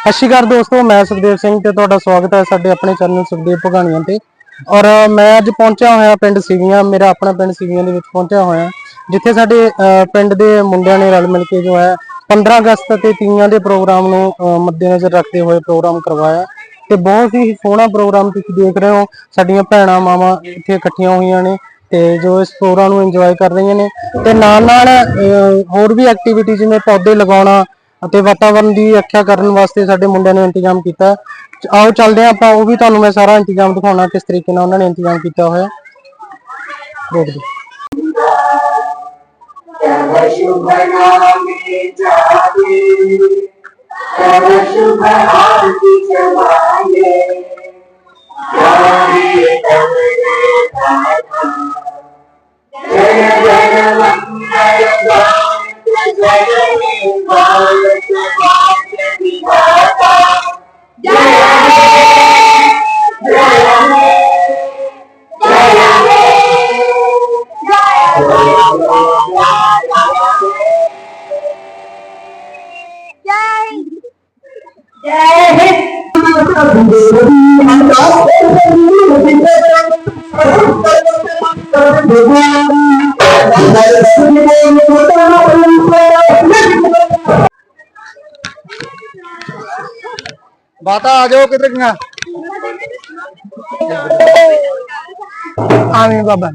ਸਤਿ ਸ਼੍ਰੀ ਅਕਾਲ ਦੋਸਤੋ, ਮੈਂ ਸੁਖਦੇਵ ਸਿੰਘ ਤੇ ਤੁਹਾਡਾ ਸਵਾਗਤ ਹੈ ਸਾਡੇ ਆਪਣੇ ਚੈਨਲ ਸੁਖਦੇਵ ਭਗਾਣੀਆਂ ਤੇ। ਔਰ ਮੈਂ ਅੱਜ ਪਹੁੰਚਿਆ ਹੋਇਆ ਪਿੰਡ ਸੀਵੀਆਂ, ਮੇਰਾ ਆਪਣਾ ਪਿੰਡ ਸੀਵੀਆਂ ਦੇ ਵਿੱਚ ਪਹੁੰਚਿਆ ਹੋਇਆ। ਜਿੱਥੇ ਸਾਡੇ ਪਿੰਡ ਦੇ ਮੁੰਡਿਆਂ ਨੇ ਰਲ ਮਿਲ ਕੇ ਜੋ ਹੈ 15 ਅਗਸਤ ਤੇ ਤੀਆਂ ਦੇ ਪ੍ਰੋਗਰਾਮ ਨੂੰ ਮੱਦੇਨਜ਼ਰ ਰੱਖਦੇ ਹੋਏ ਪ੍ਰੋਗਰਾਮ ਕਰਵਾਇਆ। ਤੇ ਬਹੁਤ ਹੀ ਸੋਹਣਾ ਪ੍ਰੋਗਰਾਮ ਤੁਸੀਂ ਦੇਖ ਰਹੇ ਹੋ। ਸਾਡੀਆਂ ਭੈਣਾਂ, ਮਾਵਾਂ ਇੱਥੇ ਇਕੱਠੀਆਂ ਹੋਈਆਂ ਨੇ ਤੇ ਜੋ ਇਸ ਪ੍ਰੋਗਰਾਮ ਨੂੰ ਇੰਜੋਏ ਕਰ ਰਹੀਆਂ ਨੇ। ਤੇ ਨਾਲ ਨਾਲ ਹੋਰ ਵੀ ਐਕਟੀਵਿਟੀ ਜਿਵੇਂ ਪੌਦੇ ਲਗਾਉਣਾ ਅਤੇ ਵਾਤਾਵਰਣ ਦੀ ਰੱਖਿਆ ਕਰਨ ਵਾਸਤੇ ਸਾਡੇ ਮੁੰਡਿਆਂ ਨੇ ਇੰਤਜ਼ਾਮ ਕੀਤਾ। ਆਓ ਚੱਲਦੇ ਆ ਆਪਾਂ, ਉਹ ਵੀ ਤੁਹਾਨੂੰ ਮੈਂ ਸਾਰਾ ਇੰਤਜ਼ਾਮ ਦਿਖਾਉਣਾ ਕਿਸ ਤਰੀਕੇ ਨਾਲ ਉਹਨਾਂ ਨੇ ਇੰਤਜ਼ਾਮ ਕੀਤਾ ਹੋਇਆ। ਰੋਡ ਦੇ ਸ਼ੁਭ ਨਾਮੇ ਜਾਵੇ ਕਰ ਸ਼ੁਭ ਆਰਤੀ ਚਵਾਏ ਜਾਵੇ ਕਮਰੇ ਪਾਤਾ ਜੈ ਜੈ ਵੰਦਨ ਗਾਇ ਜੈ ਜੈ ਆ। ਜਾਓ ਕਿਧਰ ਗਿਆ ਆਵੇਂ ਬਾਬਾ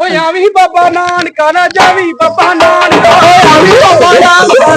ਓਏ ਆਵੀਂ ਬਾਬਾ ਨਾਨਕਾ ਨਾ ਜਾਵੀ ਬਾਬਾ ਨਾਨਕਾ। ਓਏ ਆਵੀਂ ਬਾਬਾ ਨਾਨਕਾ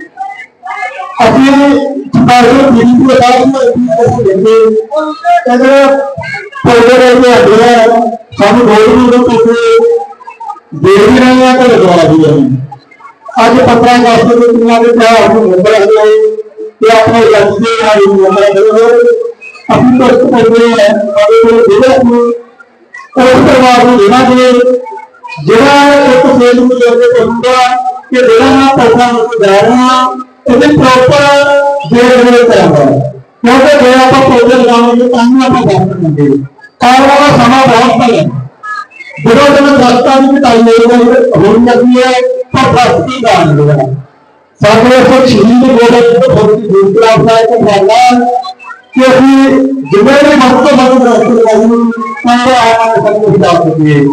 ਅਸੀਂ ਸਾਰੇ ਦਿਨ ਦੇ ਬਾਅਦ ਦੇਖਦੇ ਅਗਰ ਪੌਦੇ ਰਹੇ ਅੱਗੇ ਸਾਨੂੰ ਬਹੁਤ ਨੂੰ ਤੁਸੀਂ ਦੇ ਵੀ ਰਹੇ ਆ ਤੇ ਲਗਵਾ ਵੀ ਰਹੇ ਅੱਜ 15 ਅਗਸਤ ਦੇ ਦਿਨਾਂ ਦੇ ਤਿਉਹਾਰ ਨੂੰ ਮੰਦਰ ਹੈ ਕਿ ਆਪਣੇ ਜੱਜੇ ਨਾਲ ਮੰਦਰ ਦੇ ਅਸੀਂ ਤੋਂ ਪੌਦੇ ਹੈ ਸਾਡੇ ਕੋਲ ਜਿਹੜਾ ਨੂੰ ਉਸ ਪਰਿਵਾਰ ਨੂੰ ਦੇਣਾ ਜੇ। ਜਿਹੜਾ ਇੱਕ ਫੇਲ ਨੂੰ ਲੈ ਕੇ ਹੁੰਦਾ ਕਿ ਜਿਹੜਾ ਮੈਂ ਪੈਸਾ ਨੂੰ ਜਾ ਰਿਹਾ ਉਹਦੇ ਪ੍ਰੋਪਰ ਦੇਖ ਰਹੇ ਕਰਾਂਗਾ ਕਿਉਂਕਿ ਜੇ ਆਪਾਂ ਪੌਦੇ ਲਗਾਵਾਂਗੇ ਤਾਂ ਹੀ ਆਪਾਂ ਬਾਹਰ ਕਰਾਂਗੇ ਆਉਣ ਵਾਲਾ ਸਮਾਂ ਬਹੁਤ ਹੈ। ਜਦੋਂ ਜਦੋਂ ਦਸਤਾਂ ਦੀ ਕਟਾਈ ਹੋਣੀ ਜਾਂਦੀ ਹੈ, ਤਾਂ ਦਸਤੀ ਦਾ ਆਉਂਦਾ ਸਾਡੇ ਇੱਥੇ ਸ਼ਹੀਦ ਗੋਲੇ ਤੋਂ ਬਹੁਤ ਦੂਸਰਾ ਆਪਣਾ ਇੱਕ ਫਾਇਦਾ ਕਿ ਅਸੀਂ ਜਿਵੇਂ ਵੀ ਵੱਧ ਤੋਂ ਵੱਧ ਦਰਖਤ ਲਗਾਏ ਤਾਂ ਆਉਣ ਵਾਲੇ ਸਮੇਂ ਵਿੱਚ ਸਕੀਏ।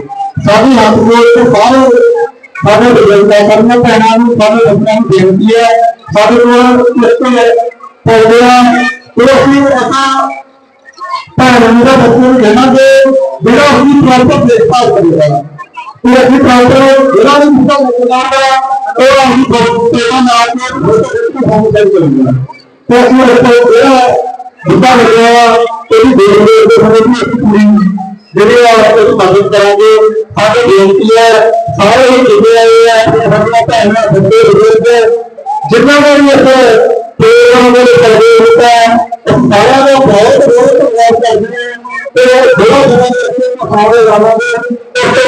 ਸਾਡੀ ਹੱਥ ਜੋੜ ਸਾਰੇ ਸਾਡੇ ਬਜ਼ੁਰਗਾਂ ਕਰਨਾ ਪੈਣਾ ਨੂੰ ਸਾਡੇ ਲੋਕਾਂ ਨੂੰ ਬੇਨਤੀ ਹੈ। ਸਾਡੇ ਕੋਲ ਇਸ ਪੌਦੇ ਉਹ ਅਸੀਂ ਅਸਾਂ ਭੈਣਾਂ ਦਾ ਬੱਚੇ ਨੂੰ ਦੇਵਾਂਗੇ, ਜਿਹੜਾ ਅਸੀਂ ਪ੍ਰੋਪਰ ਦੇਖਭਾਲ ਕਰੇਗਾ ਤੇ ਅਸੀਂ ਪ੍ਰੋਪਰ ਜਿਹੜਾ ਵੀ ਮੁੱਦਾ ਲੱਗਦਾ ਉਹ ਅਸੀਂ ਪ੍ਰੋਪਰ ਨਾਲ ਕੇ ਫੋਨ ਕਰ ਕਰਾਂਗੇ। ਤੇ ਅਸੀਂ ਉਹ ਜਿਹੜਾ ਮੁੱਦਾ ਲੱਗਿਆ ਉਹਦੀ ਦੇਖਦੇ ਦੇ ਸਮੇਂ ਅਸੀਂ ਪੂਰੀ ਜਿਹੜੇ ਆ ਮਦਦ ਕਰਾਂਗੇ। ਸਾਡੀ ਬੇਨਤੀ ਹੈ, ਸਾਰੇ ਹੀ ਜਿੱਦੇ ਆਏ ਆ, ਸਾਡੀਆਂ ਭੈਣਾਂ, ਬੱਚੇ, ਬਜ਼ੁਰਗ ਜਿੰਨਾ ਦਾ ਵੀ ਇੱਥੇ ਪ੍ਰੋਗਰਾਮ ਦੇ ਕਰਦੇ ਹੁੰਦਾ ਸਾਰਿਆਂ ਦਾ ਬਹੁਤ ਬਹੁਤ ਧੰਨਵਾਦ ਕਰਦੇ ਹਾਂ। ਤੇ ਥੋੜਾ ਥੋੜਾ ਕਰਕੇ ਸਾਰੇ ਤੇ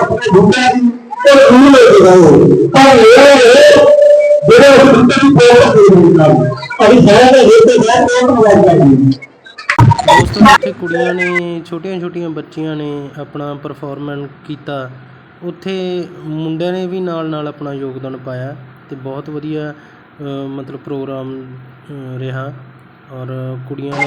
ਆਪਣੇ ਦੁੱਖਾਂ ਦੀ ਤੇ ਦੂਰ ਲੈ ਕੇ ਜਾਓ ਤਾਂ ਇਹ ਜਿਹੜੇ ਸੁਣਦੇ ਬਹੁਤ ਜ਼ਰੂਰੀ ਹੈ, ਅਸੀਂ ਸਾਰਿਆਂ ਦਾ ਇਹ ਤੇ ਬਹੁਤ ਧੰਨਵਾਦ ਕਰਦੇ ਹਾਂ। ਦੋਸਤੋ ਇੱਥੇ ਕੁੜੀਆਂ ਨੇ, ਛੋਟੀਆਂ ਛੋਟੀਆਂ ਬੱਚੀਆਂ ਨੇ ਆਪਣਾ ਪਰਫਾਰਮੈਂਸ ਕੀਤਾ, ਉੱਥੇ ਮੁੰਡਿਆਂ ਨੇ ਵੀ ਨਾਲ ਨਾਲ ਆਪਣਾ ਯੋਗਦਾਨ ਪਾਇਆ ਅਤੇ ਬਹੁਤ ਵਧੀਆ ਮਤਲਬ ਪ੍ਰੋਗਰਾਮ ਰਿਹਾ ਔਰ ਕੁੜੀਆਂ ਨੇ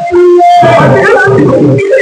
¡Ay, Dios mío!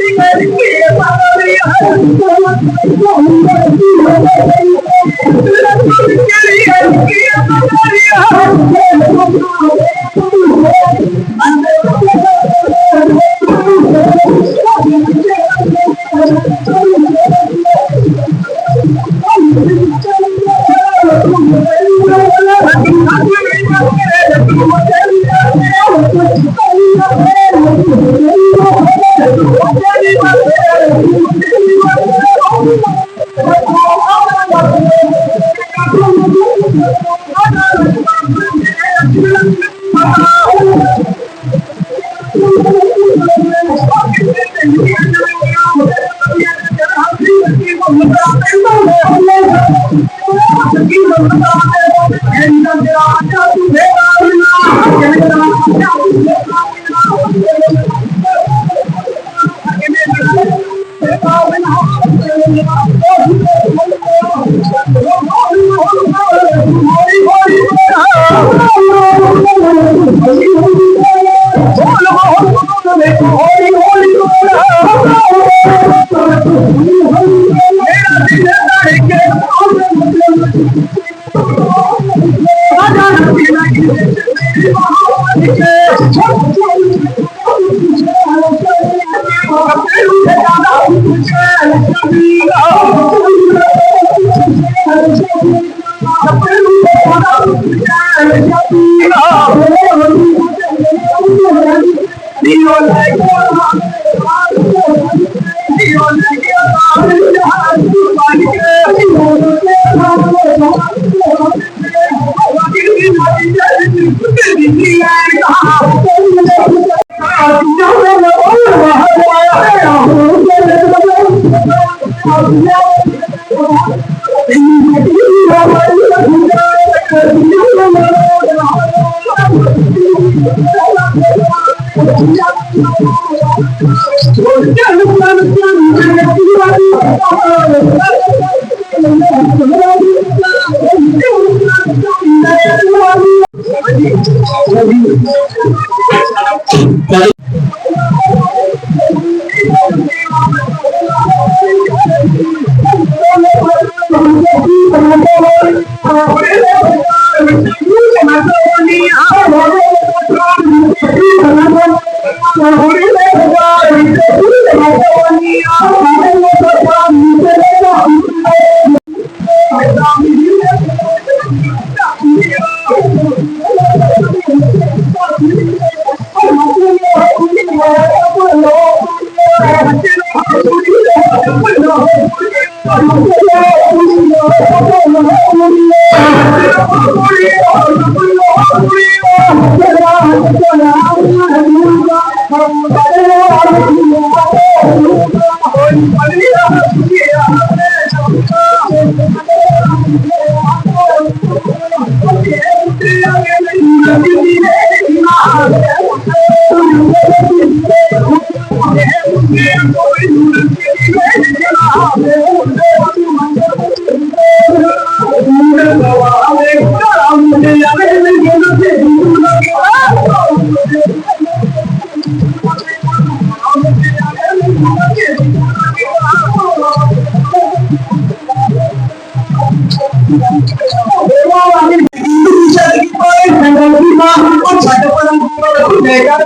ఎంత Yeah. மனமுள்ள ਮੇਰੇ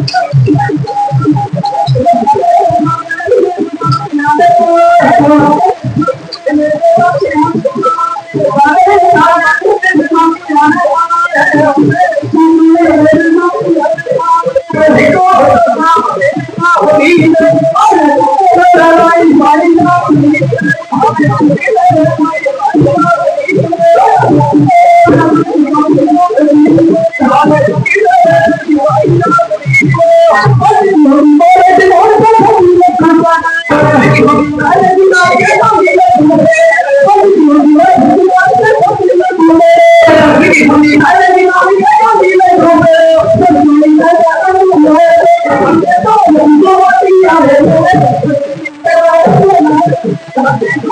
Obrigado.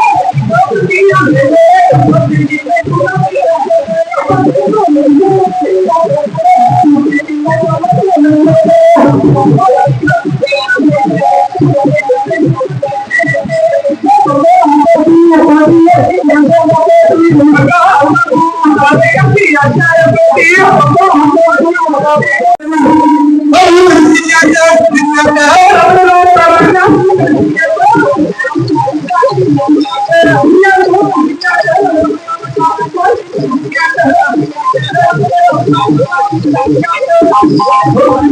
Oh,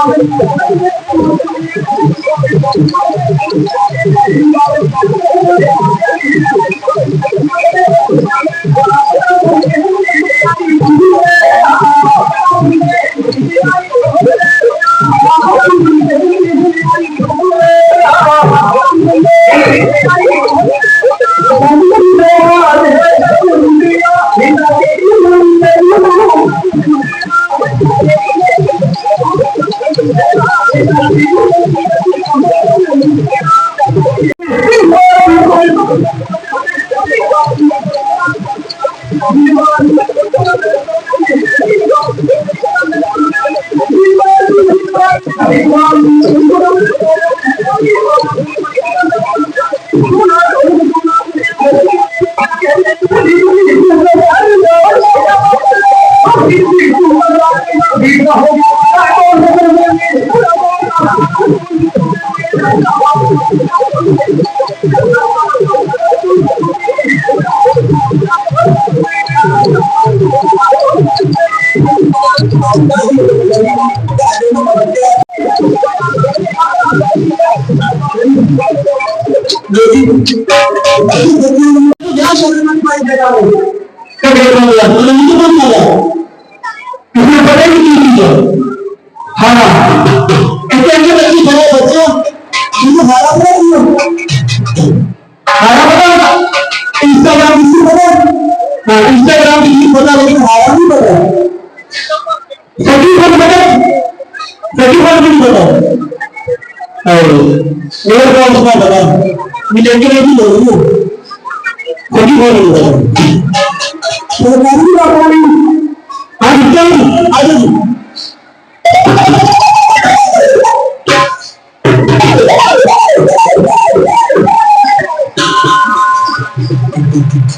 ਕੋਲ ਲੱਗ tutti.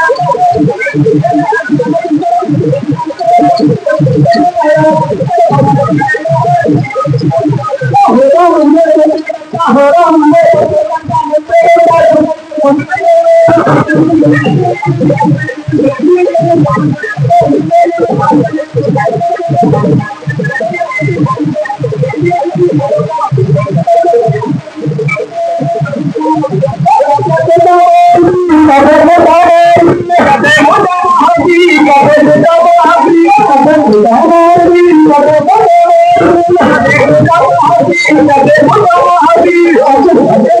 I'm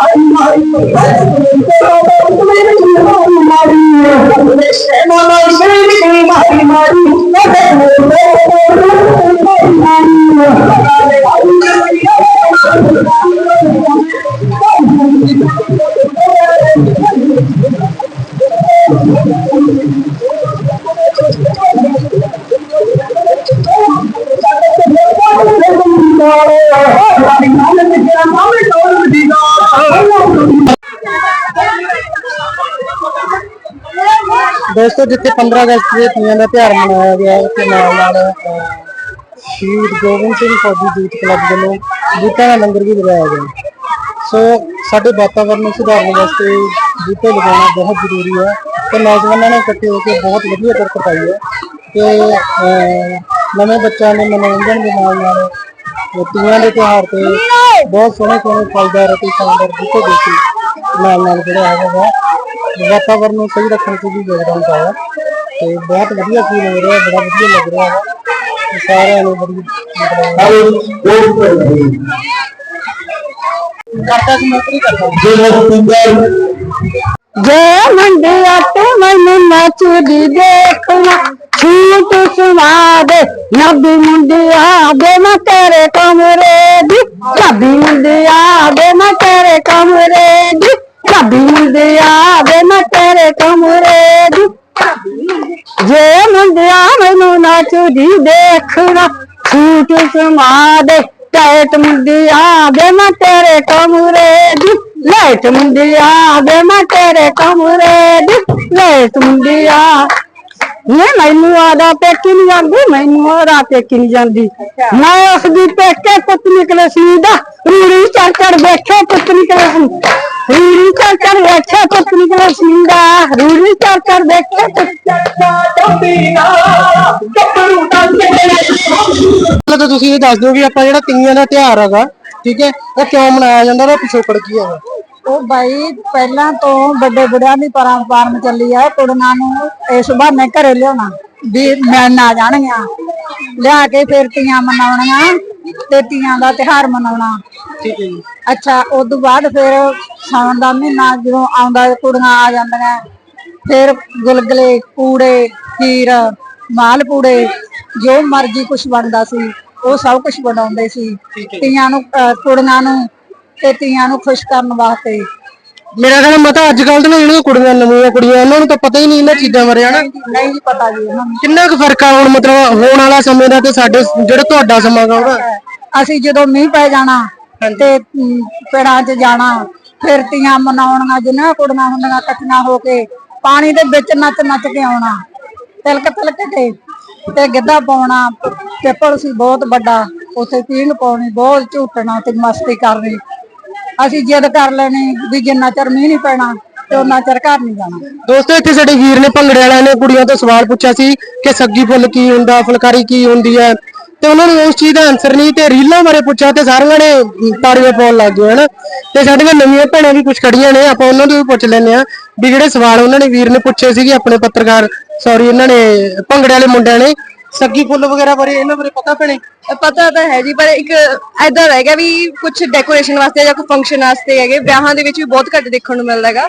I'm not going to. I'm not going to. ਦੋਸਤੋ ਜਿੱਥੇ 15 ਅਗਸਤ ਦੇ ਤੀਆਂ ਦਾ ਤਿਉਹਾਰ ਮਨਾਇਆ ਗਿਆ ਤੇ ਨਾਲ ਨਾਲ ਸ਼ਹੀਦ ਗੋਬਿੰਦ ਸਿੰਘ ਫੌਜੀ ਜੂਥ ਕਲੱਬ ਵੱਲੋਂ ਬੂਟਿਆਂ ਦਾ ਲੰਗਰ ਵੀ ਲਗਾਇਆ ਗਿਆ। ਸੋ ਸਾਡੇ ਵਾਤਾਵਰਣ ਨੂੰ ਸੁਧਾਰਨ ਵਾਸਤੇ ਬੂਟੇ ਲਗਾਉਣਾ ਬਹੁਤ ਜ਼ਰੂਰੀ ਹੈ ਤੇ ਨੌਜਵਾਨਾਂ ਨੇ ਇਕੱਠੇ ਹੋ ਕੇ ਬਹੁਤ ਵਧੀਆ ਕਰਕ ਪਾਈ ਹੈ ਤੇ ਅਹ, ਨਵੇਂ ਬੱਚਿਆਂ ਦੇ ਮਨੋਰੰਜਨ ਦੇ ਨਾਲ ਨਾਲ ਤੀਆਂ ਦੇ ਤਿਉਹਾਰ ਤੇ ਬਹੁਤ ਸੋਹਣੇ ਸੋਹਣੇ ਫਲਦਾਰ ਅਤੇ ਸ਼ਾਨਦਾਰ ਬੂਟੇ ਦੇ ਨਾਲ ਨਾਲ ਜਿਹੜਾ ਹੈਗਾ ਵਾ ਵਾਤਾਵਰਨ ਨੂੰ ਸਹੀ ਰੱਖਣ 'ਚ ਵੀ ਯੋਗਦਾਨ ਪਾਇਆ ਤੇ ਬਹੁਤ ਵਧੀਆ ਫੀਲ ਹੋ ਰਿਹਾ ਬੜਾ ਵਧੀਆ ਲੱਗ ਰਿਹਾ ਹੈ ਤੇ ਸਾਰਿਆਂ ਨੂੰ ਬੜੀ ਮਤਲਬ ਕਰਤਾ ਸੀ ਨੌਕਰੀ ਕਰਦਾ ਜੇ ਮੰਡਿਆ ਤੇ ਮੈਨੂੰ ਨੱਚਦੀ ਦੇਖਣਾ ਛੂਟ ਸੁਵਾਦ ਨਬੀ ਮੁੰਡਿਆ ਦੇ ਮੈਂ ਤੇਰੇ ਕਮਰੇ ਦੀ ਨਬੀ ਮੁੰਡਿਆ ਦੇ ਮੈਂ ਤੇਰੇ ਕਮਰੇ ਦੀ ਨਬੀ ਮੁੰਡਿਆ ਦੇ ਮੈਂ ਤੇਰੇ ਕਮਰੇ ਦੀ। ਜੇ ਮੁੰਡਿਆ ਮੈਨੂੰ ਨੱਚਦੀ ਦੇਖਣਾ ਛੂਟ ਸੁਵਾਦ ਟੈਟ ਮੁੰਡਿਆ ਦੇ ਮੈਂ ਤੇਰੇ ਕਮਰੇ ਦੀ ਲੈਟ ਮੁੰਡਿਆ ਵੇ ਮੈਂ ਤੇਰੇ ਕਮਰੇ ਦੀ ਲੈਟ ਮੁੰਡਿਆ ਨੇ ਮੈਨੂੰ ਆਦਾ ਪੇਕੀ ਨਹੀਂ ਜਾਂਦੀ ਮੈਨੂੰ ਆਦਾ ਪੇਕੀ ਨਹੀਂ ਜਾਂਦੀ। ਮੈਂ ਉਸ ਦੀ ਪੇਕੇ ਪੁੱਤ ਨਿਕਲੇ ਸੀ ਦਾ ਰੂੜੀ ਚੜ ਚੜ ਵੇਖੇ ਪੁੱਤ ਨਿਕਲੇ ਸੀ। ਰੂੜੀ ਚੜ ਚੜ ਵੇਖੇ ਪੁੱਤ ਨਿਕਲੇ ਸਿੰਦਾ ਰੂੜੀ ਚੜ ਚੜ ਦੇਖੇ ਤੇ ਤੁਸੀਂ ਇਹ ਦੱਸ ਦਿਓ ਵੀ ਆਪਾਂ ਜਿਹੜਾ ਤੀਆਂ ਦਾ ਤਿਉਹਾਰ ਹੈਗਾ ਠੀਕ ਹੈ ਉਹ ਕਿਉਂ ਮਨਾਇਆ ਜਾਂਦਾ ਉਹਦਾ ਪਿਛੋਕੜ ਕੀ ਹੈਗਾ। ਉਹ ਬਾਈ ਪਹਿਲਾਂ ਤੋਂ ਵੱਡੇ ਬੁੜਿਆਂ ਦੀ ਪਰੰਪਰਾ ਚੱਲੀ ਆ ਕੁੜੀਆਂ ਨੂੰ ਇਸ ਬਹਾਨੇ ਘਰੇ ਲਿਆਉਣਾ ਵੀ ਮਿਲਣ ਆ ਜਾਣਗੀਆਂ। ਲਿਆ ਕੇ ਫਿਰ ਤੀਆਂ ਮਨਾਉਣੀਆਂ ਤੇ ਤੀਆਂ ਦਾ ਤਿਉਹਾਰ ਮਨਾਉਣਾ। ਠੀਕ ਹੈ ਜੀ। ਅੱਛਾ ਉਸ ਤੋਂ ਬਾਅਦ ਫਿਰ ਸਾਉਣ ਦਾ ਮਹੀਨਾ ਜਦੋਂ ਆਉਂਦਾ ਕੁੜੀਆਂ ਆ ਜਾਂਦੀਆਂ। ਫਿਰ ਗੁਲਗਲੇ ਪੂੜੇ ਖੀਰ ਮਾਲ ਪੂੜੇ ਜੋ ਮਰਜ਼ੀ ਕੁਝ ਬਣਦਾ ਸੀ ਉਹ ਸਭ ਕੁਝ ਬਣਾਉਂਦੇ ਸੀ। ਤੀਆਂ ਨੂੰ ਕੁੜੀਆਂ ਨੂੰ ਤੇ ਤੀਆਂ ਨੂੰ ਖੁਸ਼ ਕਰਨ ਵਾਸਤੇ। ਮੇਰਾ ਕਹਿੰਦਾ ਮਤਾ ਅੱਜ ਕੱਲ ਦੀਆਂ ਜਿਹੜੀਆਂ ਕੁੜੀਆਂ ਨਵੀਆਂ ਕੁੜੀਆਂ ਉਹਨਾਂ ਨੂੰ ਤਾਂ ਪਤਾ ਹੀ ਨਹੀਂ ਇਹਨਾਂ ਚੀਜ਼ਾਂ ਬਾਰੇ ਹਨਾ? ਨਹੀਂ ਜੀ ਪਤਾ ਜੀ ਉਹਨਾਂ ਨੂੰ। ਕਿੰਨਾ ਕੁ ਫ਼ਰਕ ਆ ਹੁਣ ਮਤਲਬ ਹੋਣ ਵਾਲਾ ਸਮੇਂ ਦਾ ਤੇ ਸਾਡੇ ਜਿਹੜਾ ਤੁਹਾਡਾ ਸਮਾਂ ਗਾ ਉਹਦਾ? ਅਸੀਂ ਜਦੋਂ ਮੀਂਹ ਪੈ ਜਾਣਾ ਤੇ ਅਮ, 'ਚ ਜਾਣਾ ਫਿਰ ਤੀਆਂ ਮਨਾਉਣੀਆਂ ਜਿੰਨਾ ਕੁੜੀਆਂ ਹੁੰਦੀਆਂ ਇਕੱਠੀਆਂ ਹੋ ਕੇ ਪਾਣੀ ਦੇ ਵਿੱਚ ਨੱਚ ਨੱਚ ਕੇ ਆਉਣਾ ਤਿਲਕ ਤਿਲਕ ਕੇ ਤੇ ਗਿੱਧਾ ਪਾਉਣਾ ਪਿੱਪਲ ਸੀ ਬਹੁਤ ਵੱਡਾ ਉੱਥੇ ਪੀਂਘ ਪਾਉਣੀ ਬਹੁਤ ਝੂਟਣਾ ਤੇ ਮਸਤੀ ਕਰਨੀ। ਅਸੀਂ ਜਿੱਦ ਕਰ ਲੈਣੀ ਵੀ ਜਿੰਨਾ ਚਿਰ ਮੀਂਹ ਨਹੀਂ ਪੈਣਾ ਤੇ ਉਹਨਾਂ ਚਿਰ ਘਰ ਨਹੀਂ ਜਾਣਾ। ਦੋਸਤੋ, ਇੱਥੇ ਸਾਡੇ ਵੀਰ ਨੇ ਭੰਗੜੇ ਵਾਲਿਆਂ ਨੇ ਕੁੜੀਆਂ ਤੋਂ ਸਵਾਲ ਪੁੱਛਿਆ ਸੀ ਕਿ ਸੱਗੀ ਫੁੱਲ ਕੀ ਹੁੰਦਾ, ਫੁਲਕਾਰੀ ਕੀ ਹੁੰਦੀ ਹੈ? ਤੇ ਉਹਨਾਂ ਨੂੰ ਉਸ ਚੀਜ਼ ਦਾ ਆਨਸਰ ਨਹੀਂ ਤੇ ਰੀਲਾਂ ਬਾਰੇ ਪੁੱਛਿਆ ਤੇ ਸਾਰਿਆਂ ਨੇ ਤਾੜੀਆਂ ਪਾਉਣ ਲੱਗ ਗਏ, ਹਨਾ? ਤੇ ਸਾਡੀਆਂ ਨਵੀਆਂ ਭੈਣਾਂ ਵੀ ਕੁਝ ਖੜੀਆਂ ਨੇ, ਆਪਾਂ ਉਹਨਾਂ ਤੋਂ ਵੀ ਪੁੱਛ ਲੈਂਦੇ ਆ ਵੀ ਜਿਹੜੇ ਸਵਾਲ ਉਹਨਾਂ ਨੇ ਵੀਰ ਨੇ ਪੁੱਛੇ ਸੀਗੇ ਆਪਣੇ ਪੱਤਰਕਾਰ ਸੌਰੀ ਇਹਨਾਂ ਨੇ ਭੰਗੜੇ ਵਾਲੇ ਮੁੰਡਿਆਂ ਨੇ ਸੱਗੀ ਫੁੱਲ ਵਗੈਰਾ ਬਾਰੇ, ਇਹਨਾਂ ਬਾਰੇ ਪਤਾ ਭੈਣੇ? ਪਤਾ ਤਾਂ ਹੈ ਜੀ, ਪਰ ਇੱਕ ਐਦਾਂ ਹੈਗਾ ਵੀ ਕੁਝ ਡੈਕੋਰੇਸ਼ਨ ਵਾਸਤੇ ਜਾਂ ਕੋਈ ਫੰਕਸ਼ਨ ਵਾਸਤੇ ਹੈਗੇ, ਵਿਆਹਾਂ ਦੇ ਵਿੱਚ ਵੀ ਬਹੁਤ ਘੱਟ ਦੇਖਣ ਨੂੰ ਮਿਲਦਾ ਹੈਗਾ।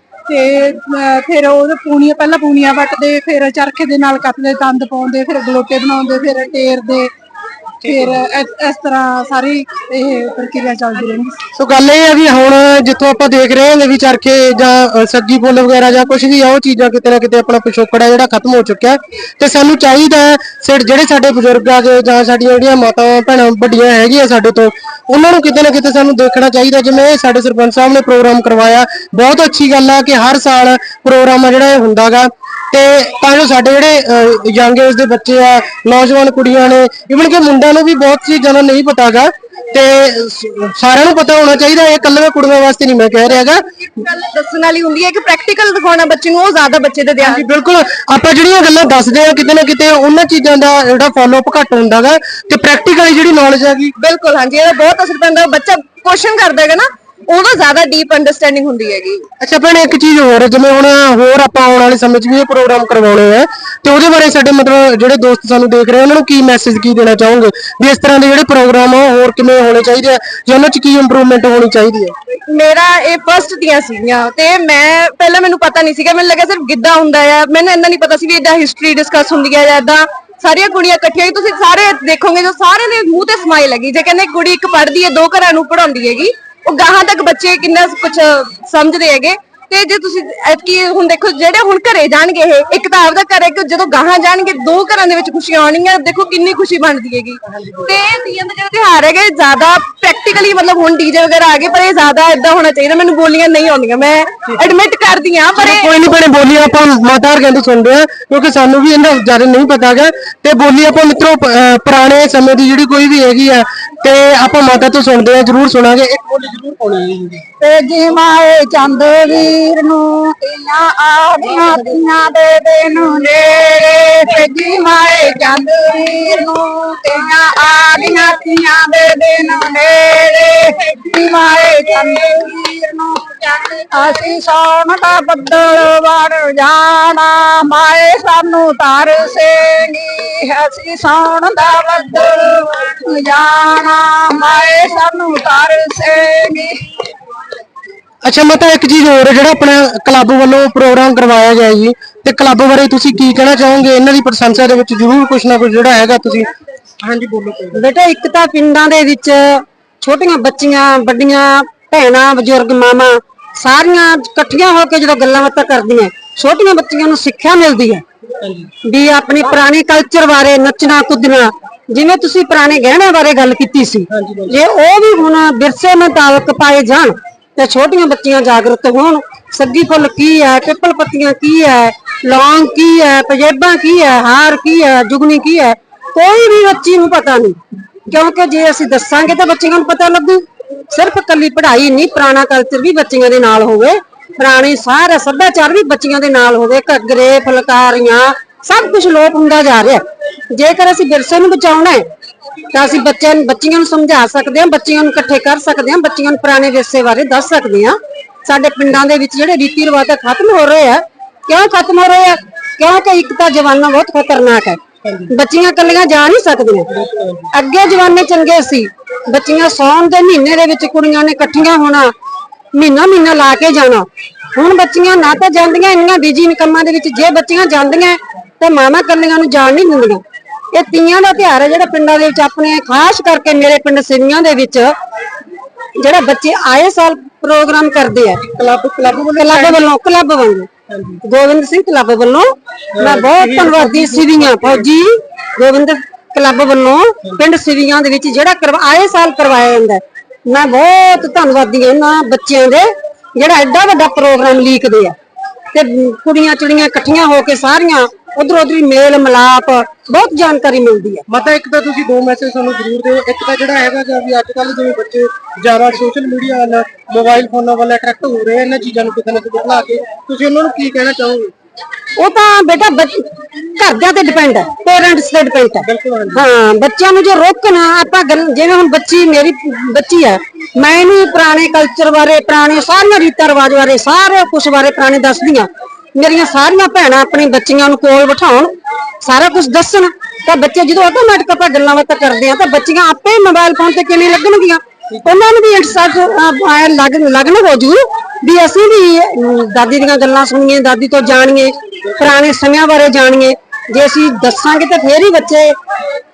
ਤੇ, ਅਹ, ਫਿਰ ਉਹ ਪੂਣੀਆਂ, ਪਹਿਲਾਂ ਪੂਣੀਆਂ ਵੱਟਦੇ, ਫਿਰ ਚਰਖੇ ਦੇ ਨਾਲ ਕੱਤਦੇ ਦੰਦ ਪਾਉਂਦੇ, ਫਿਰ ਗਲੋਟੇ ਬਣਾਉਂਦੇ, ਫਿਰ ਟੇਰਦੇ। ਫਿਰ ਇਸ- ਇਸ ਤਰ੍ਹਾਂ ਸਾਰੀ ਇਹ ਪ੍ਰਕਿਰਿਆ ਚੱਲਦੀ ਰਹਿੰਦੀ ਸੋ। ਗੱਲ ਇਹ ਹੈ ਵੀ ਹੁਣ ਜਿੱਥੋਂ ਆਪਾਂ ਦੇਖ ਰਹੇ ਹਾਂ ਵੀ ਚਰਖੇ ਜਾਂ ਅ, ਸੱਗੀ ਫੁੱਲ ਵਗੈਰਾ ਜਾਂ ਕੁਝ ਵੀ ਆ ਉਹ ਚੀਜ਼ਾਂ ਕਿਤੇ ਨਾ ਕਿਤੇ ਆਪਣਾ ਪਿਛੋਕੜ ਹੈ ਜਿਹੜਾ ਖਤਮ ਹੋ ਚੁੱਕਿਆ ਹੈ। ਤੇ ਸਾਨੂੰ ਚਾਹੀਦਾ ਹੈ ਸਿਰ- ਜਿਹੜੇ ਸਾਡੇ ਬਜ਼ੁਰਗ ਆ ਗਏ ਜਾਂ ਸਾਡੀਆਂ ਜਿਹੜੀਆਂ ਮਾਤਾਵਾਂ ਭੈਣਾਂ ਵੱਡੀਆਂ ਹੈਗੀਆਂ ਸਾਡੇ ਤੋਂ ਉਹਨਾਂ ਨੂੰ ਕਿਤੇ ਨਾ ਕਿਤੇ ਸਾਨੂੰ ਦੇਖਣਾ ਚਾਹੀਦਾ ਜਿਵੇਂ ਇਹ ਸਾਡੇ ਸਰਪੰਚ ਸਾਹਿਬ ਨੇ ਪ੍ਰੋਗਰਾਮ ਕਰਵਾਇਆ ਬਹੁਤ ਅੱਛੀ ਗੱਲ ਆ ਕਿ ਹਰ ਸਾਲ ਪ੍ਰੋਗਰਾਮ ਆ ਜਿਹੜਾ ਇਹ ਹੁੰਦਾਗਾ। ਤੇ ਤਾਂ ਜੋ ਸਾਡੇ ਜਿਹੜੇ ਯੰਗ ਏਜ ਦੇ ਬੱਚੇ ਆ ਨੌਜਵਾਨ ਕੁੜੀਆਂ ਨੇ ਇਵਨ ਕਿ ਮੁੰਡਿਆਂ ਨੂੰ ਵੀ ਬਹੁਤ ਚੀਜ਼ਾਂ ਦਾ ਨਹੀਂ ਪਤਾਗਾ ਤੇ ਸਾਰਿਆਂ ਨੂੰ ਪਤਾ ਹੋਣਾ ਚਾਹੀਦਾ ਇਹ ਇਕੱਲੇ ਕੁੜੀਆਂ ਵਾਸਤੇ ਨਹੀਂ ਮੈਂ ਕਹਿ ਰਿਹਾਗਾ ਗੱਲ ਦੱਸਣ ਵਾਲੀ ਹੁੰਦੀ ਹੈ ਕਿ ਪ੍ਰੈਕਟੀਕਲ ਦਿਖਾਉਣਾ ਬੱਚੇ ਨੂੰ ਉਹ ਜ਼ਿਆਦਾ ਬੱਚੇ ਦੇ ਧਿਆਨ ਬਿਲਕੁਲ। ਆਪਾਂ ਜਿਹੜੀਆਂ ਗੱਲਾਂ ਦੱਸਦੇ ਆ ਕਿਤੇ ਨਾ ਕਿਤੇ ਉਹਨਾਂ ਚੀਜ਼ਾਂ ਦਾ ਜਿਹੜਾ ਫਾਲੋਅਪ ਘੱਟ ਹੁੰਦਾਗਾ ਤੇ ਪ੍ਰੈਕਟੀਕਲੀ ਜਿਹੜੀ ਨੌਲੇਜ ਹੈਗੀ। ਬਿਲਕੁਲ ਹਾਂਜੀ ਇਹਦਾ ਬਹੁਤ ਅਸਰ ਪੈਂਦਾ ਬੱਚਾ ਕੁਐਸਚਨ ਕਰਦਾ ਹੈਗਾ ਨਾ ਉਹਦਾ ਜ਼ਿਆਦਾ ਡੀਪ ਅੰਡਰਸਟੈਂਡਿੰਗ ਹੁੰਦੀ ਹੈਗੀ। ਅੱਛਾ ਭੈਣੇ ਇੱਕ ਚੀਜ਼ ਹੋਰ ਹੈ, ਜਿਵੇਂ ਹੁਣ ਹੋਰ ਆਪਾਂ ਆਉਣ ਵਾਲੇ ਸਮੇਂ 'ਚ ਵੀ ਇਹ ਪ੍ਰੋਗਰਾਮ ਕਰਵਾਉਣੇ ਆ ਤੇ ਉਹਦੇ ਬਾਰੇ ਸਾਡੇ ਮਤਲਬ ਜਿਹੜੇ ਦੋਸਤ ਸਾਨੂੰ ਦੇਖ ਰਹੇ ਆ, ਉਹਨਾਂ ਨੂੰ ਕੀ ਮੈਸੇਜ ਕੀ ਦੇਣਾ ਚਾਹੋਗੇ? ਵੀ ਇਸ ਤਰ੍ਹਾਂ ਦੇ ਜਿਹੜੇ ਪ੍ਰੋਗਰਾਮ ਆ ਉਹ ਹੋਰ ਕਿਵੇਂ ਹੋਣੇ ਚਾਹੀਦੇ ਆ ਜਾਂ ਉਹਨਾਂ 'ਚ ਕੀ ਇੰਪਰੂਵਮੈਂਟ ਹੋਣੀ ਚਾਹੀਦੀ ਹੈ? ਮੇਰਾ ਇਹ ਫਰਸਟ ਦੀਆਂ ਸੀਗੀਆਂ ਤੇ ਮੈਂ ਪਹਿਲਾਂ ਮੈਨੂੰ ਪਤਾ ਨਹੀਂ ਸੀਗਾ ਮੈਨੂੰ ਲੱਗਾ ਸਿਰਫ ਗਿੱਧਾ ਹੁੰਦਾ ਆ। ਮੈਨੂੰ ਇੰਨਾ ਨਹੀਂ ਪਤਾ ਸੀ ਵੀ ਇਦਾਂ ਹਿਸਟਰੀ ਡਿਸਕਸ ਹੁੰਦੀ ਹੈ ਜਾਂ ਇਦਾਂ ਸਾਰੀਆਂ ਕੁੜੀਆਂ ਇਕੱਠੀਆਂ ਹੀ ਤੁਸੀਂ ਸਾਰੇ ਦੇਖੋਗੇ ਜੋ ਸਾਰੇ ਦੇ ਮੂੰਹ ਤੇ ਸਮਾਈਲ ਹੈਗੀ ਜੇ ਕਹਿੰਦੇ ਕੁੜੀ ਇੱਕ ਪੜ੍ਹਦੀ ਹੈ ਦੋ ਘਰਾਂ ਨੂੰ ਪੜਾਉਂਦੀ ਹੈਗੀ ਉਹ ਗਾਹਾਂ ਤੱਕ ਬੱਚੇ ਕਿੰਨਾ ਕੁਝ ਸਮਝਦੇ ਹੈਗੇ। ਤੇ ਜੇ ਤੁਸੀਂ ਐਤਕੀ ਹੁਣ ਦੇਖੋ ਜਿਹੜੇ ਹੁਣ ਘਰੇ ਜਾਣਗੇ ਇਹ ਇੱਕ ਤਾਂ ਆਪਦਾ ਘਰ ਹੈ ਕਿ ਜਦੋਂ ਗਾਹਾਂ ਜਾਣਗੇ ਦੋ ਘਰਾਂ ਦੇ ਵਿੱਚ ਖੁਸ਼ੀਆਂ ਆਉਣਗੀਆਂ ਦੇਖੋ ਕਿੰਨੀ ਖੁਸ਼ੀ ਬਣਦੀ ਹੈਗੀ। ਤੇ ਇਹ ਤੀਆਂ ਦਾ ਜਿਹੜਾ ਤਿਉਹਾਰ ਹੈਗਾ ਇਹ ਜ਼ਿਆਦਾ ਪ੍ਰੈਕਟੀਕਲੀ ਮਤਲਬ ਹੁਣ ਡੀਜੇ ਵਗੈਰਾ ਆ ਗਏ ਪਰ ਇਹ ਜ਼ਿਆਦਾ ਇਦਾਂ ਹੋਣਾ ਚਾਹੀਦਾ ਮੈਨੂੰ ਬੋਲੀਆਂ ਨਹੀਂ ਆਉਂਦੀਆਂ। ਮੈਂ ਐਡਮਿਟ ਕਰਦੀ ਹਾਂ ਪਰ ਕੋਈ ਨਹੀਂ ਭੈਣੇ ਬੋਲੀ ਆਪਾਂ ਮਾਤਾ ਹਰ ਕਹਿੰਦੇ ਸੁਣਦੇ ਆ ਕਿਉਂਕਿ ਸਾਨੂੰ ਵੀ ਇਹਨਾਂ ਜ਼ਿਆਦਾ ਨਹੀਂ ਪਤਾਗਾ ਤੇ ਬੋਲੀ ਆਪਾਂ ਮਿੱਤਰੋ ਪੁਰਾਣੇ ਸਮੇਂ ਦੀ ਜਿਹੜੀ ਕੋਈ ਵੀ ਹੈਗੀ ਆ ਤੇ ਆਪਾਂ ਮਾਤਾ ਤੋਂ ਸੁਣਦੇ ਆ ਜਰੂਰ ਸੁਣਾਂਗੇ। ਇੱਕ ਬੋਲੀ ਜਰੂਰ ਪਾਉਣੀ ਹੈ ਜੀ। ਤੇ ਜਿਮਾਏ ਚੰਦ ਵੀਰ ਨੂੰ ਤੀਆਂ ਆਦੀਆਂ ਤੀਆਂ ਦੇ ਦੇਨ ਨੇੜੇ ਤੇ ਜਿਮਾਏ ਚੰਦ ਵੀਰ ਨੂੰ ਤੀਆਂ ਆਦੀਆਂ ਤੀਆਂ ਦੇ ਦੇਨ ਨੇੜੇ ਮਾਏ ਚੰਦ ਵੀਰ ਨੂੰ ਅਸੀਂ ਸੌਣ ਦਾ ਬੱਦਲ ਵੜ ਜਾਣਾ। ਮਾਏ ਸਾਨੂੰ ਤਰਸੇਗੀ ਅਸੀਂ ਸੌਣ ਦਾ ਬੱਦਲ ਵੜ ਜਾਣਾ। ਮਾਏ ਸਾਨੂੰ ਤਰਸੇਗੀ ਅੱਛਾ ਮਾਤਾ ਇੱਕ ਚੀਜ਼ ਹੋਰ ਹੈ, ਜਿਹੜਾ ਆਪਣਾ ਕਲੱਬ ਵੱਲੋਂ ਪ੍ਰੋਗਰਾਮ ਕਰਵਾਇਆ ਗਿਆ ਜੀ ਤੇ ਕਲੱਬ ਬਾਰੇ ਤੁਸੀਂ ਕੀ ਕਹਿਣਾ ਚਾਹੋਗੇ? ਇਹਨਾਂ ਦੀ ਪ੍ਰਸ਼ੰਸਾ ਦੇ ਵਿੱਚ ਜਰੂਰ ਕੁਝ ਨਾ ਕੁਝ ਜਿਹੜਾ ਹੈਗਾ ਤੁਸੀਂ ਹਾਂਜੀ ਬੋਲੋ ਬੇਟਾ ਇੱਕ ਤਾਂ ਪਿੰਡਾਂ ਦੇ ਵਿੱਚ ਛੋਟੀਆਂ ਬੱਚੀਆਂ ਵੱਡੀਆਂ ਭੈਣਾਂ ਬਜ਼ੁਰਗ ਮਾਮਾ ਸਾਰੀਆਂ ਇਕੱਠੀਆਂ ਹੋ ਕੇ ਜਦੋਂ ਗੱਲਾਂ ਬਾਤਾਂ ਕਰਦੀਆਂ ਛੋਟੀਆਂ ਬੱਚੀਆਂ ਨੂੰ ਸਿੱਖਿਆ ਮਿਲਦੀ ਹੈ। ਵੀ ਆਪਣੇ ਪੁਰਾਣੇ ਕਲਚਰ ਬਾਰੇ ਨੱਚਣਾ ਕੁੱਦਣਾ ਜਿਵੇਂ ਤੁਸੀਂ ਪੁਰਾਣੇ ਗਹਿਣਿਆਂ ਬਾਰੇ ਗੱਲ ਕੀਤੀ ਸੀ। ਜੇ ਉਹ ਵੀ ਹੁਣ ਵਿਰਸੇ ਮੁਤਾਬਕ ਪਾਏ ਜਾਣ ਤੇ ਛੋਟੀਆਂ ਬੱਚੀਆਂ ਜਾਗਰੂਕ ਹੋਣ। ਸੱਗੀ ਫੁੱਲ ਕੀ ਹੈ, ਪਿੱਪਲ ਪੱਤੀਆਂ ਕੀ ਹੈ, ਲੌਂਗ ਕੀ ਹੈ, ਪਜੇਬਾਂ ਕੀ ਹੈ, ਹਾਰ ਕੀ ਹੈ, ਜੁਗਨੀ ਕੀ ਹੈ, ਕੋਈ ਵੀ ਬੱਚੀ ਨੂੰ ਪਤਾ ਨਹੀਂ। ਕਿਉਂਕਿ ਜੇ ਅਸੀਂ ਦੱਸਾਂਗੇ ਤਾਂ ਬੱਚਿਆਂ ਨੂੰ ਪਤਾ ਲੱਗੂ। ਸਿਰਫ ਕੱਲੀ ਪੜ੍ਹਾਈ ਨਹੀਂ, ਪੁਰਾਣਾ ਕਲਚਰ ਵੀ ਬੱਚਿਆਂ ਦੇ ਨਾਲ ਹੋਵੇ। ਪੁਰਾਣੀ ਸਾਰਾ ਸੱਭਿਆਚਾਰ ਵੀ ਬੱਚਿਆਂ ਦੇ ਨਾਲ ਹੋਵੇ। ਘੱਗਰੇ ਫੁਲਕਾਰੀਆਂ, ਸਭ ਕੁਝ ਲੋਪ ਹੁੰਦਾ ਜਾ ਰਿਹਾ। ਜੇਕਰ ਅਸੀਂ ਵਿਰਸੇ ਨੂੰ ਬਚਾਉਣਾ ਹੈ ਤਾਂ ਅਸੀਂ ਬੱਚਿਆਂ ਨੂੰ ਬੱਚੀਆਂ ਨੂੰ ਸਮਝਾ ਸਕਦੇ ਹਾਂ, ਬੱਚੀਆਂ ਨੂੰ ਇਕੱਠੇ ਕਰ ਸਕਦੇ ਹਾਂ, ਬੱਚੀਆਂ ਨੂੰ ਪੁਰਾਣੇ ਵਿਰਸੇ ਬਾਰੇ ਦੱਸ ਸਕਦੇ ਹਾਂ। ਸਾਡੇ ਪਿੰਡਾਂ ਦੇ ਵਿੱਚ ਜਿਹੜੇ ਰੀਤੀ ਰਿਵਾਜ ਖਤਮ ਹੋ ਰਹੇ ਆ। ਕਿਉਂ ਖਤਮ ਹੋ ਰਹੇ ਆ? ਕਿਉਂਕਿ ਇੱਕ ਤਾਂ ਜਵਾਨਾ ਬਹੁਤ ਖਤਰਨਾਕ ਹੈ। ਬੱਚੀਆਂ ਕੱਲੀਆਂ ਜਾ ਨਹੀਂ ਸਕਦੀਆਂ। ਅੱਗੇ ਜਵਾਨੇ ਚੰਗੇ ਸੀ। ਬੱਚੀਆਂ ਸੌਣ ਦੇ ਮਹੀਨੇ ਦੇ ਵਿੱਚ ਕੁੜੀਆਂ ਨੇ ਇਕੱਠੀਆਂ ਹੋਣਾ, ਮਹੀਨਾ ਮਹੀਨਾ ਲਾ ਕੇ ਜਾਣਾ। ਹੁਣ ਬੱਚੀਆਂ ਨਾ ਤਾਂ ਜਾਂਦੀਆਂ, ਇੰਨੀਆਂ ਬਿਜ਼ੀ ਇਨਕਮਾਂ ਦੇ ਵਿੱਚ ਜੇ ਬੱਚੀਆਂ ਜਾਂਦੀਆਂ, ਤਾਂ ਮਾਮਾ ਕੱਲੀਆਂ ਨੂੰ ਜਾਣ ਨਹੀਂ ਦਿੰਦੀਆਂ। ਇਹ ਤੀਆਂ ਦਾ ਤਿਉਹਾਰ ਹੈ ਜਿਹੜਾ ਪਿੰਡਾਂ ਦੇ ਵਿੱਚ ਆਪਣੇ ਖਾਸ ਕਰਕੇ ਮੇਰੇ ਪਿੰਡ ਸਿਵੀਆਂ ਦੇ ਵਿੱਚ ਜਿਹੜਾ ਬੱਚੇ ਆਏ ਸਾਲ ਪ੍ਰੋਗਰਾਮ ਕਰਦੇ ਆ। ਕਲੱਬ ਕਲੱਬ ਕਲੱਬ ਵੱਲੋਂ ਕਲੱਬ ਵੱਲੋਂ। ਗੋਬਿੰਦ ਸਿੰਘ ਕਲੱਬ ਵੱਲੋਂ। ਮੈਂ ਬਹੁਤ ਧੰਨਵਾਦੀ ਸਿਵੀਆਂ ਫੌਜੀ ਗੋਬਿੰਦ ਕਲੱਬ ਵੱਲੋਂ ਪਿੰਡ ਸਿਵੀਆਂ ਦੇ ਵਿੱਚ ਜਿਹੜਾ ਆਏ ਸਾਲ ਕਰਵਾਇਆ ਜਾਂਦਾ। ਮੈਂ ਬਹੁਤ ਧੰਨਵਾਦੀ ਇਹਨਾਂ ਬੱਚਿਆਂ ਦੇ ਜਿਹੜਾ ਐਡਾ ਵੱਡਾ ਪ੍ਰੋਗਰਾਮ ਲੀਕਦੇ ਆ। ਤੇ ਕੁੜੀਆਂ ਚਿੜੀਆਂ ਇਕੱਠੀਆਂ ਹੋ ਕੇ ਸਾਰੀਆਂ ਉਧਰ ਉਧਰੀ ਮੇਲ ਮਿਲਾਪ ਬਹੁਤ ਜਾਣਕਾਰੀ ਮਿਲਦੀ ਹੈ। ਮਤਾ ਇੱਕ ਤਾਂ ਤੁਸੀਂ ਦੋ ਮੈਸੇਜ ਸਾਨੂੰ ਜ਼ਰੂਰ ਦਿਓ। ਇੱਕ ਤਾਂ ਜਿਹੜਾ ਹੈਗਾ ਕਿ ਵੀ ਅੱਜ ਕੱਲ ਜਿਵੇਂ ਬੱਚੇ ਜ਼ਿਆਦਾ ਸੋਸ਼ਲ ਮੀਡੀਆ ਵੱਲ ਮੋਬਾਈਲ ਫੋਨਾਂ ਵੱਲ ਅਟਰੈਕਟ ਹੋ ਰਹੇ ਆ ਇਹਨਾਂ ਚੀਜ਼ਾਂ ਨੂੰ ਕਿਤੇ ਨਾ ਕਿਤੇ ਭੁਲਾ ਕੇ। ਤੁਸੀਂ ਉਹਨਾਂ ਨੂੰ ਕੀ ਕਹਿਣਾ ਚਾਹੋਗੇ? ਉਹ ਤਾਂ ਬੇਟਾ ਘਰਦਿਆਂ ਤੇ ਡਿਪੈਂਡ ਹੈ ਪੇਰੈਂਟਸ ਤੇ ਡਿਪੈਂਡ ਹੈ। ਹਾਂ ਬੱਚਿਆਂ ਨੂੰ ਜੇ ਰੋਕਣ ਆਪਾਂ ਗੱਲ- ਜਿਵੇਂ ਹੁਣ ਬੱਚੀ ਮੇਰੀ ਬੱਚੀ ਹੈ ਮੈਂ ਇਹਨੂੰ ਪੁਰਾਣੇ ਕਲਚਰ ਬਾਰੇ ਪੁਰਾਣੇ ਸਾਰੀਆਂ ਰੀਤਾਂ ਰਿਵਾਜ ਬਾਰੇ ਸਾਰੇ ਕੁਝ ਬਾਰੇ ਪੁਰਾਣੇ ਦੱਸਦੀਆਂ ਮੇਰੀਆਂ ਸਾਰੀਆਂ ਭੈਣਾਂ ਆਪਣੀ ਬੱਚੀਆਂ ਨੂੰ ਕੋਲ ਬਿਠਾਉਣ, ਸਾਰਾ ਕੁਝ ਦੱਸਣ, ਤਾਂ ਬੱਚੇ ਜਦੋਂ ਆਟੋਮੈਟਿਕ ਆਪਾਂ ਗੱਲਾਂ ਬਾਤਾਂ ਕਰਦੇ ਆ ਤਾਂ ਬੱਚੀਆਂ ਆਪੇ ਮੋਬਾਈਲ ਫੋਨ ਤੇ ਕਿਵੇਂ ਲੱਗਣਗੀਆਂ? ਉਹਨਾਂ ਨੂੰ ਵੀ ਇੰਟਰਸਟ ਲੱਗ, ਲੱਗਣ ਹੋ ਜੂ ਵੀ ਅਸੀਂ ਵੀ ਦਾਦੀ ਦੀਆਂ ਗੱਲਾਂ ਸੁਣੀਏ, ਦਾਦੀ ਤੋਂ ਜਾਣੀਏ, ਪੁਰਾਣੇ ਸਮਿਆਂ ਬਾਰੇ ਜਾਣੀਏ। ਜੇ ਅਸੀਂ ਦੱਸਾਂਗੇ ਤਾਂ ਫੇਰ ਹੀ ਬੱਚੇ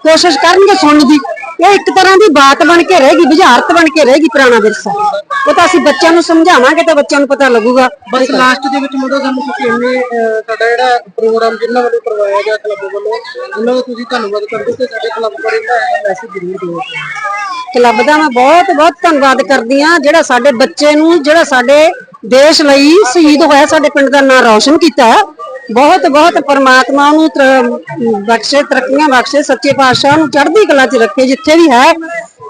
ਕੋਸ਼ਿਸ਼ ਕਰਨਗੇ ਸੁਣਨ ਦੀ। ਇਹ ਇੱਕ ਤਰ੍ਹਾਂ ਦੀ ਬਾਤ ਬਣ ਕੇ ਰਹੇਗੀ ਬੁਝਾਰਤ ਬਣ ਕੇ ਰਹੇਗੀ ਪੁਰਾਣਾ ਵਿਰਸਾ। ਉਹ ਤਾਂ ਅਸੀਂ ਬੱਚਿਆਂ ਨੂੰ ਸਮਝਾਵਾਂਗੇ ਤਾਂ ਬੱਚਿਆਂ ਨੂੰ ਪਤਾ ਲੱਗੂਗਾ। ਬਸ ਲਾਸਟ ਦੇ ਵਿੱਚ ਮੁੰਡਾ ਸਾਨੂੰ ਤੁਸੀਂ ਇੰਨੇ ਸਾਡਾ ਜਿਹੜਾ ਪ੍ਰੋਗਰਾਮ ਜਿੰਨਾ ਵੱਲੋਂ ਕਰਵਾਇਆ ਗਿਆ ਕਲੱਬ ਵੱਲੋਂ ਉਹਨਾਂ ਦਾ ਤੁਸੀਂ ਧੰਨਵਾਦ ਕਰਦੇ ਤੇ ਸਾਡੇ ਕਲੱਬ ਬਾਰੇ ਜਿਹੜਾ ਮੈਸੇਜ ਜ਼ਰੂਰ ਦਿਓ। ਕਲੱਬ ਦਾ ਮੈਂ ਬਹੁਤ ਬਹੁਤ ਧੰਨਵਾਦ ਕਰਦੀ ਆ ਜਿਹੜਾ ਸਾਡੇ ਬੱਚੇ ਨੂੰ ਜਿਹੜਾ ਸਾਡੇ ਦੇਸ਼ ਲਈ ਸ਼ਹੀਦ ਹੋਇਆ ਸਾਡੇ ਪਿੰਡ ਦਾ ਨਾਂ ਰੌਸ਼ਨ ਕੀਤਾ। ਬਹੁਤ ਬਹੁਤ ਪਰਮਾਤਮਾ ਨੂੰ ਬਖਸ਼ੇ, ਤਰੱਕੀਆਂ ਬਖਸ਼ੇ, ਸੱਚੇ ਪਾਤਸ਼ਾਹ ਨੂੰ ਚੜ੍ਹਦੀ ਕਲਾ 'ਚ ਰੱਖੇ, ਜਿੱਥੇ ਵੀ ਹੈ,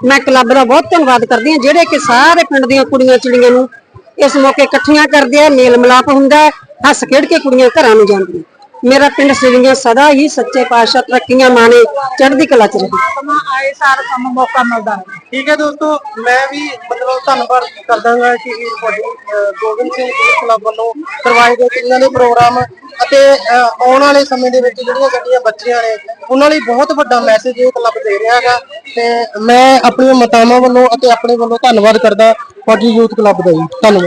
ਮੈਂ ਕਲੱਬ ਦਾ ਬਹੁਤ ਧੰਨਵਾਦ ਕਰਦੀ ਹਾਂ, ਜਿਹੜੇ ਕਿ ਸਾਰੇ ਪਿੰਡ ਦੀਆਂ ਕੁੜੀਆਂ ਚਿੜੀਆਂ ਨੂੰ ਇਸ ਮੌਕੇ ਇਕੱਠੀਆਂ ਕਰਦੇ ਆ ਮੇਲ ਮਿਲਾਪ ਹੁੰਦਾ ਹੱਸ ਖੇਡ ਕੇ ਕੁੜੀਆਂ ਘਰਾਂ ਨੂੰ ਜਾਂਦੀਆਂ। ਮੇਰਾ ਪਿੰਡ ਸਿਵੀਆਂ ਸਦਾ ਹੀ ਸੱਚੇ ਪਾਤਸ਼ਾਹ ਤਰੱਕੀਆਂ ਮਾਣੇ ਚੜ੍ਹਦੀ ਕਲਾ 'ਚ ਰਹੇ। ਆਏ ਸਾਰ ਸਾਨੂੰ ਮੌਕਾ ਮਿਲਦਾ ਠੀਕ ਹੈ ਦੋਸਤੋ ਮੈਂ ਵੀ ਮਤਲਬ ਧੰਨਵਾਦ ਕਰਦਾਂਗਾ ਕਿ ਇਹ ਤੁਹਾਡੀ ਅਹ, ਗੋਬਿੰਦ ਸਿੰਘ ਯੂਥ ਕਲੱਬ ਵੱਲੋਂ ਕਰਵਾਏ ਗਏ ਕੁੜੀਆਂ ਦੇ ਪ੍ਰੋਗਰਾਮ ਅਤੇ ਅਹ, ਆਉਣ ਵਾਲੇ ਸਮੇਂ ਦੇ ਵਿੱਚ ਜਿਹੜੀਆਂ ਸਾਡੀਆਂ ਬੱਚੀਆਂ ਨੇ ਉਹਨਾਂ ਲਈ ਬਹੁਤ ਵੱਡਾ ਮੈਸੇਜ ਇਹ ਕਲੱਬ ਦੇ ਰਿਹਾ ਹੈਗਾ ਤੇ ਮੈਂ ਆਪਣੀਆਂ ਮਾਤਾਵਾਂ ਵੱਲੋਂ ਅਤੇ ਆਪਣੇ ਵੱਲੋਂ ਧੰਨਵਾਦ ਕਰਦਾ ਫੌਜੀ ਯੂਥ ਕਲੱਬ ਦਾ ਜੀ। ਧੰਨਵਾਦ।